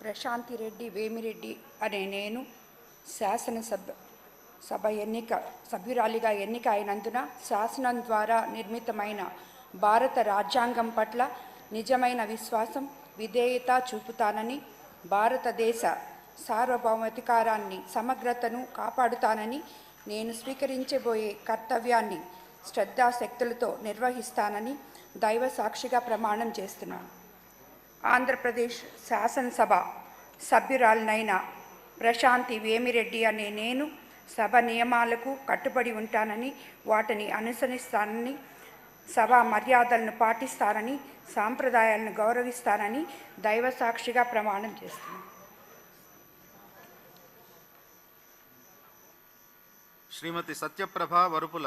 ప్రశాంతి రెడ్డి వేమిరెడ్డి అనే నేను శాసనసభ సభ ఎన్నిక సభ్యురాలిగా ఎన్నిక అయినందున శాసనం ద్వారా నిర్మితమైన భారత రాజ్యాంగం పట్ల నిజమైన విశ్వాసం విధేయత చూపుతానని భారతదేశ సార్వభౌమాధికారాన్ని సమగ్రతను కాపాడుతానని నేను స్వీకరించబోయే కర్తవ్యాన్ని శ్రద్ధాశక్తులతో నిర్వహిస్తానని దైవ సాక్షిగా ప్రమాణం చేస్తున్నాను. ఆంధ్రప్రదేశ్ శాసనసభ సభ్యురాలనైన ప్రశాంతి వేమిరెడ్డి అనే నేను సభ నియమాలకు కట్టుబడి ఉంటానని వాటిని అనుసరిస్తానని సభ మర్యాదలను పాటిస్తానని సాంప్రదాయాలను గౌరవిస్తానని దైవ సాక్షిగా ప్రమాణం చేస్తున్నాను. శ్రీమతి సత్యప్రభ వరుపుల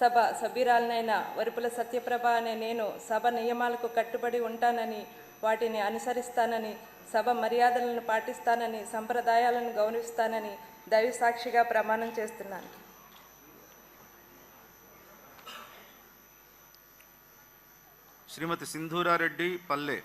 సభ సభ్యురాలనైన వరుపుల సత్యప్రభ అనే నేను సభ నియమాలకు కట్టుబడి ఉంటానని వాటిని అనుసరిస్తానని సభ మర్యాదలను పాటిస్తానని సంప్రదాయాలను గౌరవిస్తానని దైవ సాక్షిగా ప్రమాణం చేస్తున్నాను. శ్రీమతి సింధూరారెడ్డి పల్లె.